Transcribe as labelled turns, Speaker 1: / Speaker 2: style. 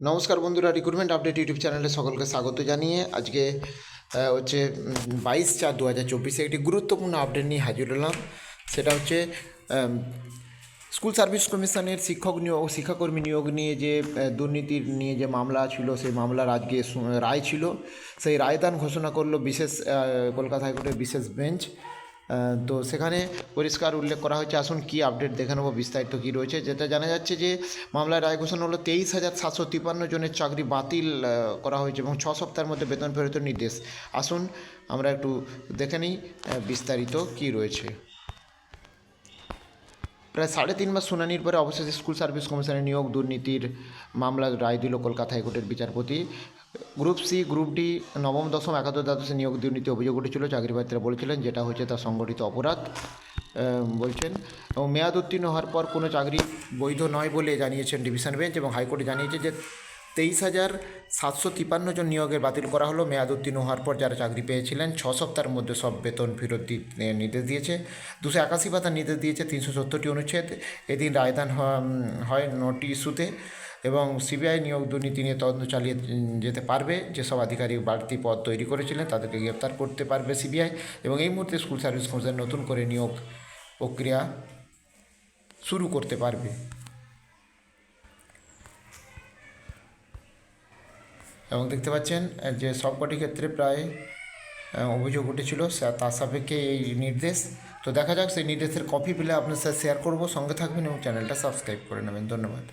Speaker 1: নমস্কার বন্ধুরা recruitment update YouTube চ্যানেলে সকলকে স্বাগত জানিয়ে আজকে হচ্ছে বাইশ চার দু হাজার চব্বিশে একটি গুরুত্বপূর্ণ আপডেট নিয়ে হাজির হলাম। সেটা হচ্ছে স্কুল সার্ভিস কমিশনের শিক্ষক নিয়োগ, শিক্ষাকর্মী নিয়োগ নিয়ে যে দুর্নীতির নিয়ে যে মামলা ছিল, সেই মামলার আজকে রায় ছিল। সেই রায়দান ঘোষণা করল বিশেষ কলকাতা হাইকোর্টের বিশেষ বেঞ্চ। তো সেখানে পরিষ্কার উল্লেখ করা হয়েছে। আসুন কি আপডেট দেখে নেব, বিস্তারিত কী রয়েছে। যেটা জানা যাচ্ছে যে, মামলায় রায় ঘোষণা হলো তেইশ হাজার সাতশো তিপ্পান্ন জনের চাকরি বাতিল করা হয়েছে এবং ছ সপ্তাহের মধ্যে বেতন ফেরতের নির্দেশ। আসুন আমরা একটু দেখে নিই বিস্তারিত কী রয়েছে। প্রায় সাড়ে তিন মাস শুনানির পরে অবশেষে স্কুল সার্ভিস কমিশনের নিয়োগ, দুর্নীতির মামলার রায় দিল কলকাতা হাইকোর্টের বিচারপতি। গ্রুপ সি, গ্রুপ ডি, নবম, দশম, একাদশ, দ্বাদশে নিয়োগ দুর্নীতি অভিযোগ উঠেছিল। চাকরি প্রার্থীরা বলেছিলেন, যেটা হচ্ছে তা সংগঠিত অপরাধ। বলছেন, এবং মেয়াদ উত্তীর্ণ হওয়ার পর কোনো চাকরি বৈধ নয় বলে জানিয়েছেন ডিভিশন বেঞ্চ এবং হাইকোর্টে জানিয়েছে যে তেইশ হাজার সাতশো তিপান্ন জন নিয়োগের বাতিল করা হলো। মেয়াদ উত্তীর্ণ হওয়ার পর যারা চাকরি পেয়েছিলেন, ছ সপ্তাহের মধ্যে সব বেতন ফেরত নির্দেশ দিয়েছে। দুশো একাশি পাতার নির্দেশ দিয়েছে তিনশো সত্তরটি অনুচ্ছেদ। এদিন রায়দান হয় নটি ইস্যুতে এবং সিবিআই নিয়োগ দুর্নীতি নিয়ে তদন্ত চালিয়ে যেতে পারবে। যেসব আধিকারিক বাড়তি পদ তৈরি করেছিলেন, তাদেরকে গ্রেপ্তার করতে পারবে সিবিআই এবং এই মুহূর্তে স্কুল সার্ভিস কমিশন নতুন করে নিয়োগ প্রক্রিয়া শুরু করতে পারবে। এবং দেখতে পাচ্ছেন যে সবকটি ক্ষেত্রে প্রায় অভিযোগ উঠেছিল তার সাপেক্ষে এই নির্দেশ। তো দেখা যাক, সেই নির্দেশের কপি পেলে আপনার সাথে শেয়ার করব। সঙ্গে থাকবেন এবং চ্যানেলটা সাবস্ক্রাইব করে নেবেন। ধন্যবাদ।